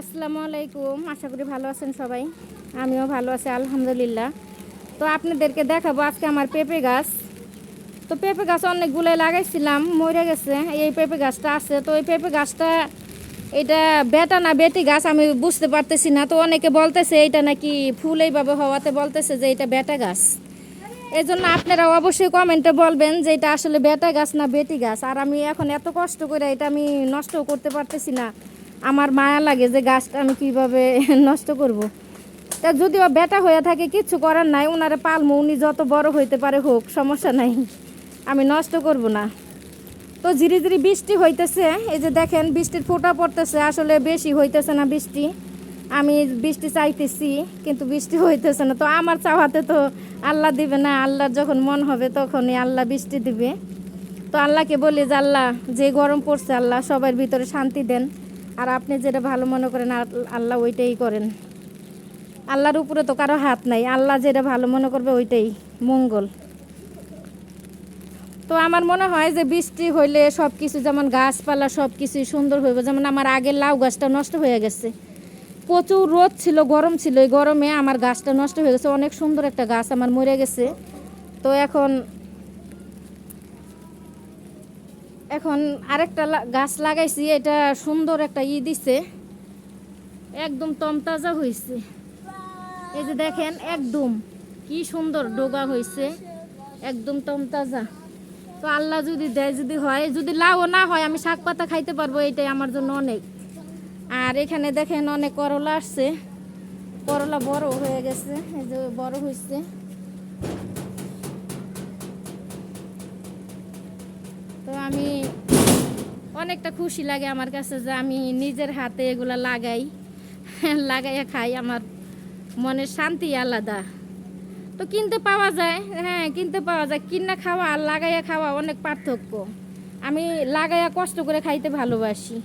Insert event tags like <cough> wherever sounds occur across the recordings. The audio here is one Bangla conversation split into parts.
আসসালামু আলাইকুম, আশা করি ভালো আছেন সবাই। আমিও ভালো আছি, আলহামদুলিল্লাহ। তো আপনাদেরকে দেখাবো আজকে আমার পেঁপে গাছ। তো পেঁপে গাছ অনেকগুলোই লাগাইছিলাম, মরে গেছে। এই পেঁপে গাছটা আছে। তো এই পেঁপে গাছটা, এটা বেটা না বেটি গাছ আমি বুঝতে পারতেছি না। তো অনেকে বলতেছে এটা নাকি ফুল এইভাবে হওয়াতে বলতেছে যে এটা বেটা গাছ। এই জন্য আপনারা অবশ্যই কমেন্টে বলবেন যে এটা আসলে বেটা গাছ না বেটি গাছ। আর আমি এখন এত কষ্ট করে এটা আমি নষ্ট করতে পারতেছি না। আমার মায়া লাগে যে গাছটা আমি কীভাবে <laughs> নষ্ট করব। তা যদিও বেটা হয়ে থাকে, কিচ্ছু করার নাই ওনারে পালমো, উনি যত বড় হইতে পারে হোক, সমস্যা নাই। আমি নষ্ট করব না। তো ধীরে ধীরে বৃষ্টি হইতেছে, এই যে দেখেন বৃষ্টির ফোটা পড়তেছে, আসলে বেশি হইতেছে না বৃষ্টি। আমি বৃষ্টি চাইতেছি, কিন্তু বৃষ্টি হইতেছে না। তো আমার চাওয়াতে তো আল্লাহ দিবে না, আল্লাহর যখন মন হবে তখনই আল্লাহ বৃষ্টি দিবে। তো আল্লাহকে বলি যে, আল্লাহ, যে গরম পড়ছে আল্লাহ, সবার ভিতরে শান্তি দেন। আর আপনি যেটা ভালো মনে করেন আল্লাহ ওইটাই করেন। আল্লাহর উপরে তো কারও হাত নাই। আল্লাহ যেটা ভালো মনে করবে, ওইটাই মঙ্গল। তো আমার মনে হয় যে বৃষ্টি হইলে সব কিছু যেমন গাছপালা সব কিছুই সুন্দর হইবে, যেমন আমার আগের লাউ গাছটা নষ্ট হয়ে গেছে। প্রচুর রোদ ছিল, গরম ছিল। এই গরমে আমার গাছটা নষ্ট হয়ে গেছে। অনেক সুন্দর একটা গাছ আমার মরে গেছে। তো এখন এখন আরেকটা গাছ লাগাইছি, এটা সুন্দর একটা ই দিছে। একদম তমতাজা হয়েছে এই যে দেখেন, একদম কি সুন্দর ডোগা হয়েছে একদম তমতাজা। তো আল্লাহ যদি দেয়, যদি হয়, যদি লাউ না হয়, আমি শাক পাতা খাইতে পারব, এটাই আমার জন্য অনেক। আর এখানে দেখেন অনেক করলা আসছে। করলা বড় হয়ে গেছে, এই যে বড় হয়েছে আমি অনেকটা খুশি লাগে আমার কাছে যে আমি নিজের হাতে এগুলা লাগাই, লাগাইয়া খাই, আমার মনের শান্তি আলাদা। তো কিনতে পাওয়া যায় হ্যাঁ কিনতে পাওয়া যায়। কিনা খাওয়া আর লাগাইয়া খাওয়া অনেক পার্থক্য। আমি লাগাইয়া কষ্ট করে খাইতে ভালোবাসি।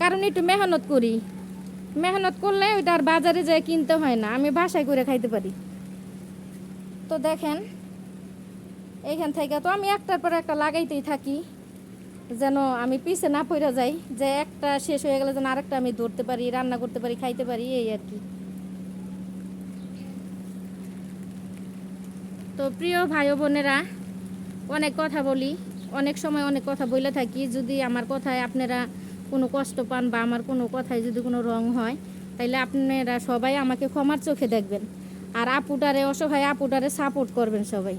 কারণ একটু মেহনত করি। মেহনত করলে ওইটা আর বাজারে যায় কিনতে হয় না। আমি বাসায় করে খাইতে পারি। তো দেখেন এইখান থেকে তো আমি একটার পর একটা লাগাইতেই থাকি, যেন আমি পিছে না পড়ে যাই, যে একটা শেষ হয়ে গেলে যেন আরেকটা আমি ধরতে পারি, রান্না করতে পারি, খাইতে পারি, এই আর কি। তো প্রিয় ভাই বোনেরা, অনেক কথা বলি, অনেক সময় অনেক কথা বলে থাকি, যদি আমার কথায় আপনারা কোনো কষ্ট পান বা আমার কোনো কথায় যদি কোনো রং হয়, তাইলে আপনারা সবাই আমাকে ক্ষমার চোখে দেখবেন। আর আপুটারে, অসহায় আপুটারে সাপোর্ট করবেন সবাই।